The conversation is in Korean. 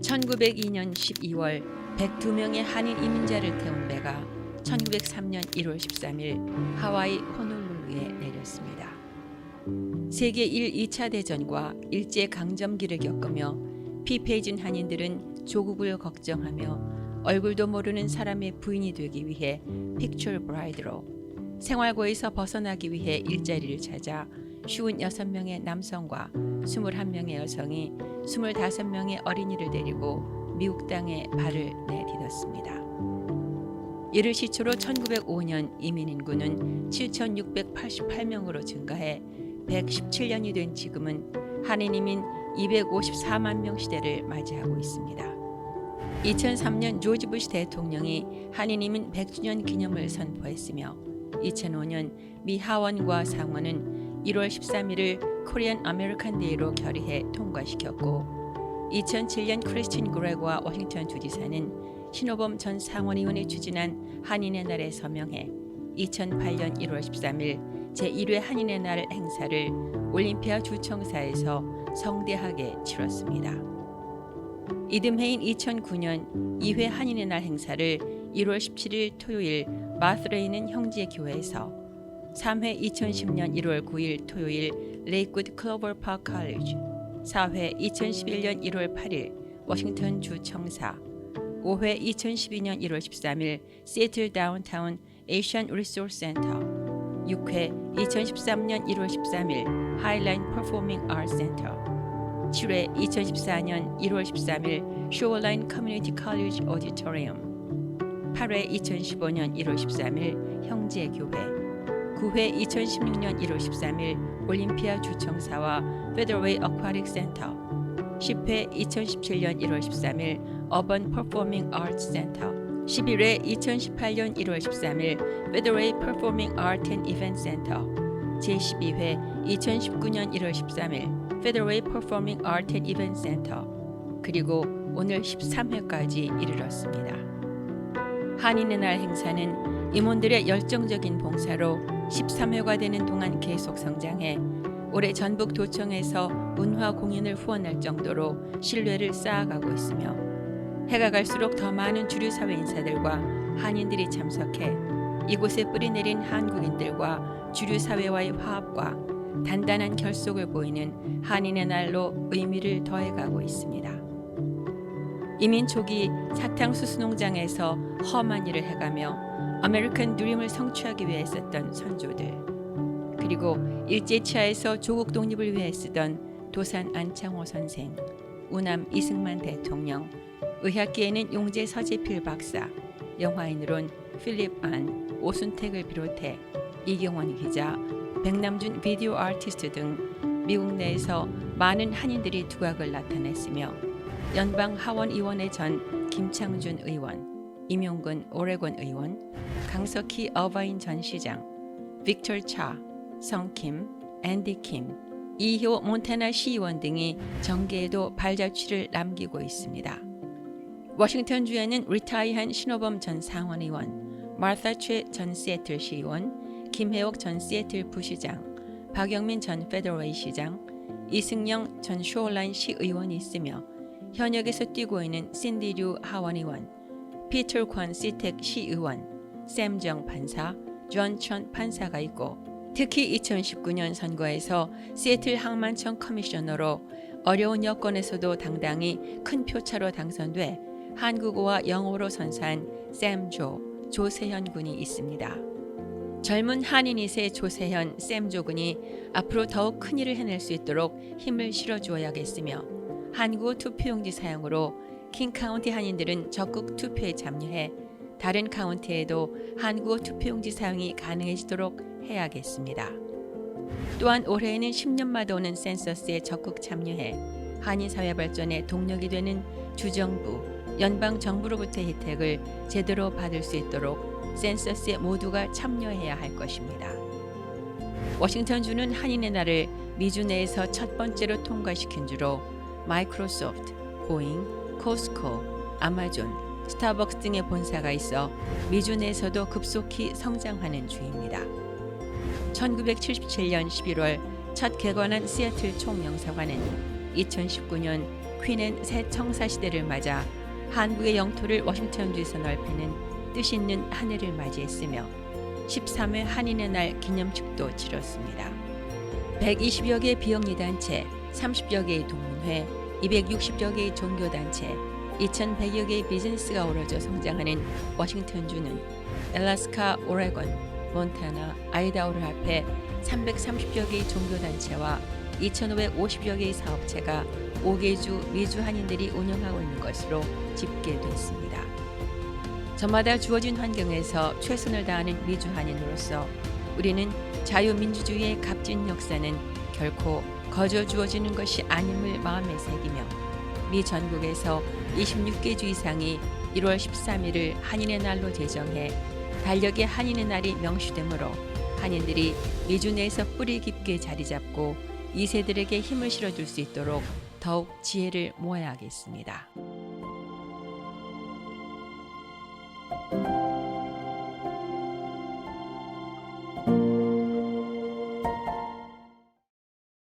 1902년 12월 102명의 한인 이민자를 태운 배가 1903년 1월 13일 하와이 호놀룰루에 내렸습니다. 세계 1, 2차 대전과 일제 강점기를 겪으며 피폐해진 한인들은 조국을 걱정하며 얼굴도 모르는 사람의 부인이 되기 위해 픽처 브라이드로 생활고에서 벗어나기 위해 일자리를 찾아 56명의 남성과 21명의 여성이 25명의 어린이를 데리고 미국 땅에 발을 내디뎠습니다. 이를 시초로 1905년 이민 인구는 7,688명으로 증가해 117년이 된 지금은 한인 이민 254만 명 시대를 맞이하고 있습니다. 2003년 조지 부시 대통령이 한인 이민 100주년 기념을 선포했으며 2005년 미 하원과 상원은 1월 13일을 코리안 아메리칸 데이로 결의해 통과시켰고 2007년 크리스틴 그레고와 워싱턴 주지사는 신호범 전 상원의원이 추진한 한인의 날에 서명해 2008년 1월 13일 제1회 한인의 날 행사를 올림피아 주청사에서 성대하게 치렀습니다. 이듬해인 2009년 2회 한인의 날 행사를 1월 17일 토요일 마스레이는 형제 교회에서 3회 2010년 1월 9일 토요일 레이굿 클로버 파크 칼리지. 4회 2011년 1월 8일 워싱턴 주 청사. 5회 2012년 1월 13일 시애틀 다운타운 에이션 리소스 센터. 6회 2013년 1월 13일 하이라인 퍼포밍 아트 센터. 7회 2014년 1월 13일 쇼어라인 커뮤니티 컬리지 오디토리움 8회 2015년 1월 13일 형제교회 9회 2016년 1월 13일 올림피아 주청사와 페더웨이 어쿠아틱 센터 10회 2017년 1월 13일 어번 퍼포밍 아트 센터 11회 2018년 1월 13일 페더웨이 퍼포밍 아트 앤 이벤트 센터 제12회 2019년 1월 13일 페더웨이 퍼포밍 아트 앤 이벤트 센터 그리고 오늘 13회까지 이르렀습니다. 한인의 날 행사는 임원들의 열정적인 봉사로 13회가 되는 동안 계속 성장해 올해 전북 도청에서 문화 공연을 후원할 정도로 신뢰를 쌓아가고 있으며 해가 갈수록 더 많은 주류 사회 인사들과 한인들이 참석해 이곳에 뿌리내린 한국인들과 주류 사회와의 화합과 단단한 결속을 보이는 한인의 날로 의미를 더해가고 있습니다. 이민 초기 사탕수수 농장에서 험한 일을 해가며 아메리칸 드림을 성취하기 위해 썼던 선조들 그리고 일제치하에서 조국 독립을 위해 쓰던 도산 안창호 선생, 우남 이승만 대통령, 의학계에는 용재 서재필 박사, 영화인으론 필립 안, 오순택을 비롯해 이경원 기자, 백남준 비디오 아티스트 등 미국 내에서 많은 한인들이 두각을 나타냈으며 연방 하원 의원회 전 김창준 의원, 임용근 오레곤 의원, 강석희 어바인 전 시장, 빅터 차, 성킴, 앤디 킴, 이효 몬테나 시의원 등이 정계에도 발자취를 남기고 있습니다. 워싱턴 주에는 리타이한 신호범 전 상원의원, 마르타 최전 시애틀 시의원, 김혜옥 전 시애틀 부시장, 박영민 전 페더웨이 시장, 이승영 전 쇼라인 시의원이 있으며 현역에서 뛰고 있는 신디류 하원의원, 피터 권 시텍 시의원, 샘정 판사, 존천 판사가 있고 특히 2019년 선거에서 시애틀 항만청 커미셔너로 어려운 여건에서도 당당히 큰 표차로 당선돼 한국어와 영어로 선사한 샘조 조세현 군이 있습니다. 젊은 한인이세 조세현 샘조 군이 앞으로 더욱 큰 일을 해낼 수 있도록 힘을 실어주어야겠으며 한국어 투표용지 사용으로 킹 카운티 한인들은 적극 투표에 참여해 다른 카운티에도 한국어 투표용지 사용이 가능해지도록 해야겠습니다. 또한 올해에는 10년마다 오는 센서스에 적극 참여해 한인 사회 발전에 동력이 되는 주정부, 연방 정부로부터의 혜택을 제대로 받을 수 있도록 센서스에 모두가 참여해야 할 것입니다. 워싱턴 주는 한인의 날을 미주 내에서 첫 번째로 통과시킨 주로 마이크로소프트, 보잉, 코스코, 아마존, 스타벅스 등의 본사가 있어 미주 내에서도 급속히 성장하는 주입니다. 1977년 11월 첫 개관한 시애틀 총영사관은 2019년 퀸은 새 청사 시대를 맞아 한국의 영토를 워싱턴주에서 넓히는 뜻 있는 한 해를 맞이했으며 13회 한인의 날 기념축도 치렀습니다. 120여 개의 비영리 단체, 30여 개의 동문회, 260여 개의 종교 단체, 2,100여 개의 비즈니스가 어우러져 성장하는 워싱턴주는 엘라스카, 오레곤, 몬타나, 아이다호를 합해 330여 개의 종교 단체와 2,550여 개의 사업체가 5개 주 미주 한인들이 운영하고 있는 것으로 집계됐습니다. 저마다 주어진 환경에서 최선을 다하는 미주 한인으로서 우리는 자유민주주의의 값진 역사는 결코 거저 주어지는 것이 아님을 마음에 새기며 미 전국에서 26개 주 이상이 1월 13일을 한인의 날로 제정해 달력의 한인의 날이 명시되므로 한인들이 미주 내에서 뿌리 깊게 자리 잡고 2세들에게 힘을 실어줄 수 있도록 더욱 지혜를 모아야겠습니다.